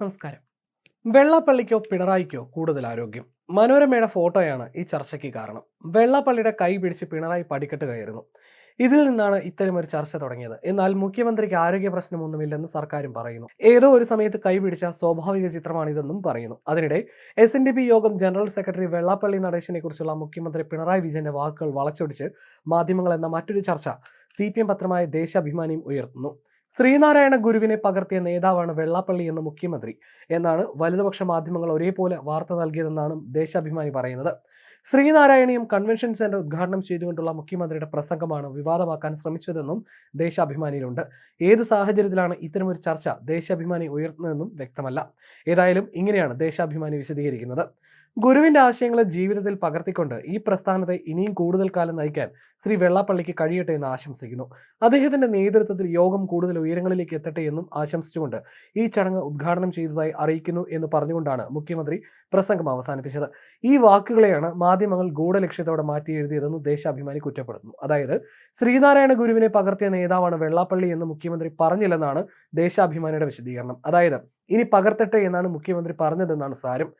നമസ്കാരം. വെള്ളാപ്പള്ളിക്കോ പിണറായിക്കോ കൂടുതൽ ആരോഗ്യം? മനോരമയുടെ ഫോട്ടോയാണ് ഈ ചർച്ചയ്ക്ക് കാരണം. വെള്ളാപ്പള്ളിയുടെ കൈ പിടിച്ച് പിണറായി പടിക്കെട്ട് കയറുന്നു. ഇതിൽ നിന്നാണ് ഇത്തരമൊരു ചർച്ച തുടങ്ങിയത്. എന്നാൽ മുഖ്യമന്ത്രിക്ക് ആരോഗ്യ പ്രശ്നമൊന്നുമില്ലെന്ന് സർക്കാരും പറയുന്നു. ഏതോ ഒരു സമയത്ത് കൈപിടിച്ച സ്വാഭാവിക ചിത്രമാണിതെന്നും പറയുന്നു. അതിനിടെ എസ് എൻ ഡി പി യോഗം ജനറൽ സെക്രട്ടറി വെള്ളാപ്പള്ളി നടേശനെ കുറിച്ചുള്ള മുഖ്യമന്ത്രി പിണറായി വിജയന്റെ വാക്കുകൾ വളച്ചൊടിച്ച് മാധ്യമങ്ങൾ എന്ന മറ്റൊരു ചർച്ച സി പി എം പത്രമായ ദേശാഭിമാനിയും ഉയർത്തുന്നു. ശ്രീനാരായണ ഗുരുവിനെ പകർത്തിയ നേതാവാണ് വെള്ളാപ്പള്ളി എന്ന മുഖ്യമന്ത്രി. എന്നാണ് വലതുപക്ഷ മാധ്യമങ്ങൾ ഒരേപോലെ വാർത്ത നൽകിയതെന്നാണ് ദേശാഭിമാനി പറയുന്നത്. ശ്രീനാരായണീയം കൺവെൻഷൻ സെന്റർ ഉദ്ഘാടനം ചെയ്തുകൊണ്ടുള്ള മുഖ്യമന്ത്രിയുടെ പ്രസംഗമാണ് വിവാദമാക്കാൻ ശ്രമിച്ചതെന്നും ദേശാഭിമാനിയിലുണ്ട്. ഏത് സാഹചര്യത്തിലാണ് ഇത്തരമൊരു ചർച്ച ദേശാഭിമാനി ഉയർത്തുന്നതെന്നും വ്യക്തമല്ല. ഏതായാലും ഇങ്ങനെയാണ് ദേശാഭിമാനി വിശദീകരിക്കുന്നത്. ഗുരുവിന്റെ ആശയങ്ങളെ ജീവിതത്തിൽ പകർത്തിക്കൊണ്ട് ഈ പ്രസ്ഥാനത്തെ ഇനിയും കൂടുതൽ കാലം നയിക്കാൻ ശ്രീ വെള്ളാപ്പള്ളിക്ക് കഴിയട്ടെ എന്ന് ആശംസിക്കുന്നു. അദ്ദേഹത്തിന്റെ നേതൃത്വത്തിൽ യോഗം കൂടുതൽ ഉയരങ്ങളിലേക്ക് എത്തട്ടെ എന്നും ആശംസിച്ചുകൊണ്ട് ഈ ചടങ്ങ് ഉദ്ഘാടനം ചെയ്തതായി അറിയിക്കുന്നു എന്ന് പറഞ്ഞുകൊണ്ടാണ് മുഖ്യമന്ത്രി പ്രസംഗം അവസാനിപ്പിച്ചത്. ഈ വാക്കുകളെയാണ് മാധ്യമങ്ങൾ ഗൂഢലക്ഷ്യത്തോടെ മാറ്റി എഴുതിയതെന്ന് ദേശാഭിമാനി കുറ്റപ്പെടുത്തുന്നു. അതായത് ശ്രീനാരായണ ഗുരുവിനെ പകർത്തിയ നേതാവാണ് വെള്ളാപ്പള്ളി എന്ന് മുഖ്യമന്ത്രി പറഞ്ഞില്ലെന്നാണ് ദേശാഭിമാനിയുടെ വിശദീകരണം. അതായത് ഇനി പകർത്തട്ടെ എന്നാണ് മുഖ്യമന്ത്രി പറഞ്ഞതെന്നാണ് സാരം.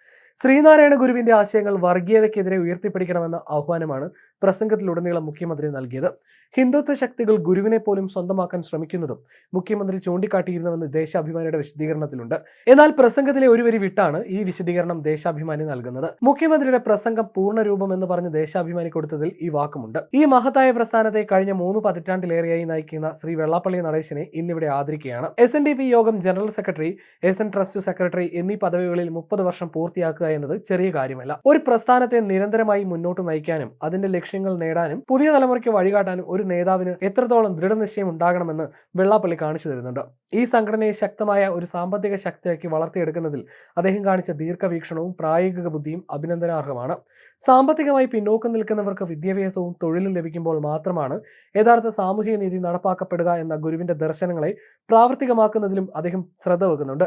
ശ്രീനാരായണ ഗുരുവിന്റെ ആശയങ്ങൾ വർഗീയതയ്ക്കെതിരെ ഉയർത്തിപ്പിടിക്കണമെന്ന ആഹ്വാനമാണ് പ്രസംഗത്തിലുടനീളം മുഖ്യമന്ത്രി നൽകിയത്. ഹിന്ദുത്വ ശക്തികൾ ഗുരുവിനെ പോലും സ്വന്തമാക്കാൻ ശ്രമിക്കുന്നതും മുഖ്യമന്ത്രി ചൂണ്ടിക്കാട്ടിയിരുന്നുവെന്ന് ദേശാഭിമാനിയുടെ വിശദീകരണത്തിലുണ്ട്. എന്നാൽ പ്രസംഗത്തിലെ ഒരു വരി വിട്ടാണ് ഈ വിശദീകരണം ദേശാഭിമാനി നൽകുന്നത്. മുഖ്യമന്ത്രിയുടെ പ്രസംഗം പൂർണരൂപം എന്ന് പറഞ്ഞ് ദേശാഭിമാനി കൊടുത്തതിൽ ഈ വാക്കുമുണ്ട്. ഈ മഹത്തായ പ്രസ്ഥാനത്തെ കഴിഞ്ഞ മൂന്ന് പതിറ്റാണ്ടിലേറെയായി നയിക്കുന്ന ശ്രീ വെള്ളാപ്പള്ളി നടേശനെ ഇന്നിവിടെ ആദരിക്കുകയാണ്. എസ് യോഗം general secretary S trust secretary എന്നീ പദവികളിൽ മുപ്പത് വർഷം പൂർത്തിയാക്കുക എന്നത് ചെറിയ കാര്യമല്ല. ഒരു പ്രസ്ഥാനത്തെ നിരന്തരമായി മുന്നോട്ട് നയിക്കാനും അതിന്റെ ലക്ഷ്യങ്ങൾ നേടാനും പുതിയ തലമുറയ്ക്ക് വഴികാട്ടാനും ഒരു നേതാവിന് എത്രത്തോളം ദൃഢനിശ്ചയം ഉണ്ടാകണമെന്ന് വെള്ളാപ്പള്ളി കാണിച്ചു തരുന്നുണ്ട്. ഈ സംഘടനയെ ശക്തമായ ഒരു സാമ്പത്തിക ശക്തിയാക്കി വളർത്തിയെടുക്കുന്നതിൽ അദ്ദേഹം കാണിച്ച ദീർഘവീക്ഷണവും പ്രായോഗിക ബുദ്ധിയും അഭിനന്ദനാർഹമാണ്. സാമ്പത്തികമായി പിന്നോക്കം നിൽക്കുന്നവർക്ക് വിദ്യാഭ്യാസവും തൊഴിലും ലഭിക്കുമ്പോൾ മാത്രമാണ് യഥാർത്ഥ സാമൂഹിക നീതി നടപ്പാക്കപ്പെടുക എന്ന ഗുരുവിന്റെ ദർശനങ്ങളെ പ്രാവർത്തികമാക്കുന്നതിലും അദ്ദേഹം ശ്രദ്ധ വെക്കുന്നുണ്ട്.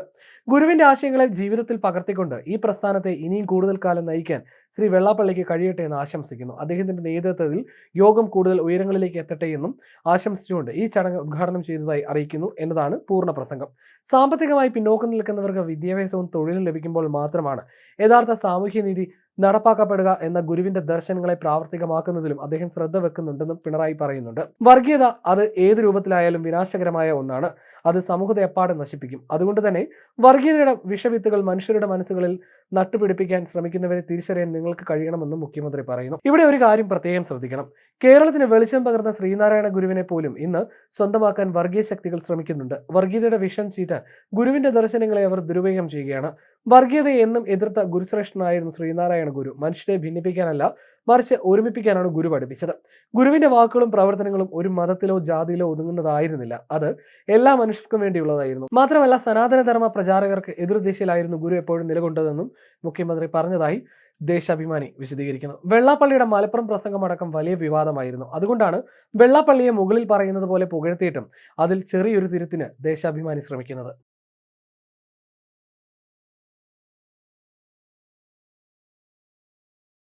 ഗുരുവിന്റെ ആശയങ്ങളെ ജീവിതത്തിൽ പകർത്തിക്കൊണ്ട് ഈ പ്രസ്ഥാനത്തെ ഇനിയും കൂടുതൽ കാലം നയിക്കാൻ ശ്രീ വെള്ളാപ്പള്ളിക്ക് കഴിയട്ടെ എന്ന് ആശംസിക്കുന്നു. അദ്ദേഹത്തിന്റെ നേതൃത്വത്തിൽ യോഗം കൂടുതൽ ഉയരങ്ങളിലേക്ക് എത്തട്ടെ എന്നും ആശംസിച്ചുകൊണ്ട് ഈ ചടങ്ങ് ഉദ്ഘാടനം ചെയ്തതായി അറിയിക്കുന്നു എന്നതാണ് പൂർണ പ്രസംഗം. സാമ്പത്തികമായി പിന്നോക്കം നിൽക്കുന്നവർക്ക് വിദ്യാഭ്യാസവും തൊഴിലും ലഭിക്കുമ്പോൾ മാത്രമാണ് യഥാർത്ഥ സാമൂഹ്യനീതി നടപ്പാക്കപ്പെടുക എന്ന ഗുരുവിന്റെ ദർശനങ്ങളെ പ്രാവർത്തികമാക്കുന്നതിലും അദ്ദേഹം ശ്രദ്ധ വെക്കുന്നുണ്ടെന്നും പിണറായി പറയുന്നുണ്ട്. വർഗീയത അത് ഏത് രൂപത്തിലായാലും വിനാശകരമായ ഒന്നാണ്. അത് സമൂഹത്തെ എപ്പാടെ നശിപ്പിക്കും. അതുകൊണ്ട് തന്നെ വർഗീയതയുടെ വിഷവിത്തുകൾ മനുഷ്യരുടെ മനസ്സുകളിൽ നട്ടുപിടിപ്പിക്കാൻ ശ്രമിക്കുന്നവരെ തിരിച്ചറിയാൻ നിങ്ങൾക്ക് കഴിയണമെന്നും മുഖ്യമന്ത്രി പറയുന്നു. ഇവിടെ ഒരു കാര്യം പ്രത്യേകം ശ്രദ്ധിക്കണം. കേരളത്തിന് വെളിച്ചം പകർന്ന ശ്രീനാരായണ ഗുരുവിനെ പോലും ഇന്ന് സ്വന്തമാക്കാൻ വർഗീയ ശക്തികൾ ശ്രമിക്കുന്നുണ്ട്. വർഗീയതയുടെ വിഷം ചീറ്റാൻ ഗുരുവിന്റെ ദർശനങ്ങളെ അവർ ദുരുപയോഗം ചെയ്യുകയാണ്. വർഗീയതയെ എന്നും എതിർത്ത ഗുരുശ്രേഷ്ഠനായിരുന്നു ശ്രീനാരായണ ഗുരു. മനുഷ്യനെ ഭിന്നിപ്പിക്കാനല്ല മറിച്ച് ഒരുമിപ്പിക്കാനാണ് ഗുരു പഠിപ്പിച്ചത്. ഗുരുവിന്റെ വാക്കുകളും പ്രവർത്തനങ്ങളും ഒരു മതത്തിലോ ജാതിയിലോ ഒതുങ്ങുന്നതായിരുന്നില്ല. അത് എല്ലാ മനുഷ്യർക്കും വേണ്ടിയുള്ളതായിരുന്നു. മാത്രമല്ല സനാതനധർമ്മ പ്രചാരകർക്ക് എതിർദിശയിലായിരുന്നു ഗുരു എപ്പോഴും നിലകൊണ്ടതെന്നും മുഖ്യമന്ത്രി പറഞ്ഞതായി ദേശാഭിമാനി വിശദീകരിക്കുന്നു. വെള്ളാപ്പള്ളിയുടെ മലപ്പുറം പ്രസംഗമടക്കം വലിയ വിവാദമായിരുന്നു. അതുകൊണ്ടാണ് വെള്ളാപ്പള്ളിയെ മുകളിൽ പറയുന്നത് പോലെ പുകഴ്ത്തിയിട്ടും അതിൽ ചെറിയൊരു തിരുത്തിന് ദേശാഭിമാനി ശ്രമിക്കുന്നത്.